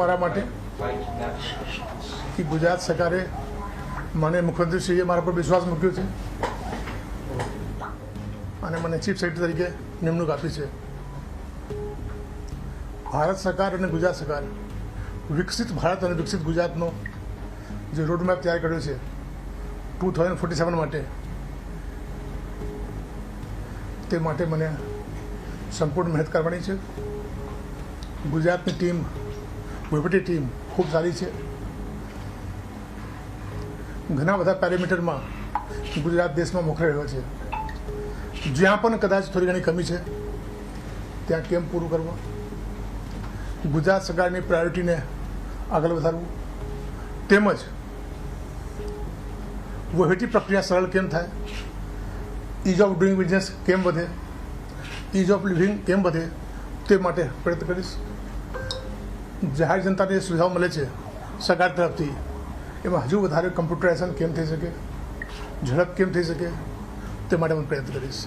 મારા માટે કે ગુજરાત સરકારે મને મુખ્યમંત્રીશ્રીએ મારા પર વિશ્વાસ મૂક્યો છે અને મને ચીફ સેક્રેટરી તરીકે નિમણૂક આપી છે. ભારત સરકાર અને ગુજરાત સરકાર વિકસિત ભારત અને વિકસિત ગુજરાતનો જે રોડમેપ તૈયાર કર્યો છે ટુ થાઉઝન્ડ ફોર્ટી સેવન માટે તે માટે મને સંપૂર્ણ મહેનત કરવાની છે. ગુજરાતની ટીમ વહીવટી ટીમ ખૂબ સારી છે. ઘણા બધા પેરામીટરમાં ગુજરાત દેશમાં મોખરે રહ્યો છે. જ્યાં પણ કદાચ થોડી ઘણી કમી છે, ત્યાં કેમ પૂરું કરવું. ગુજરાત સરકારની પ્રાયોરિટીને આગળ વધારવું. તેમજ વહીવટી પ્રક્રિયા સરળ કેમ થાય? ઇઝ ઓફ ડુઈંગ બિઝનેસ કેમ વધે? ઇઝ ઓફ લિવિંગ કેમ વધે? તે માટે પ્રયત્ન કરીશ. જાહેર જનતાને સુવિધાઓ મળે છે સરકાર તરફથી. એમાં હજુ વધારે કમ્પ્યુટરાઇઝેશન કેમ થઈ શકે? ઝડપ કેમ થઈ શકે? તે માટે હું પ્રયત્ન કરીશ.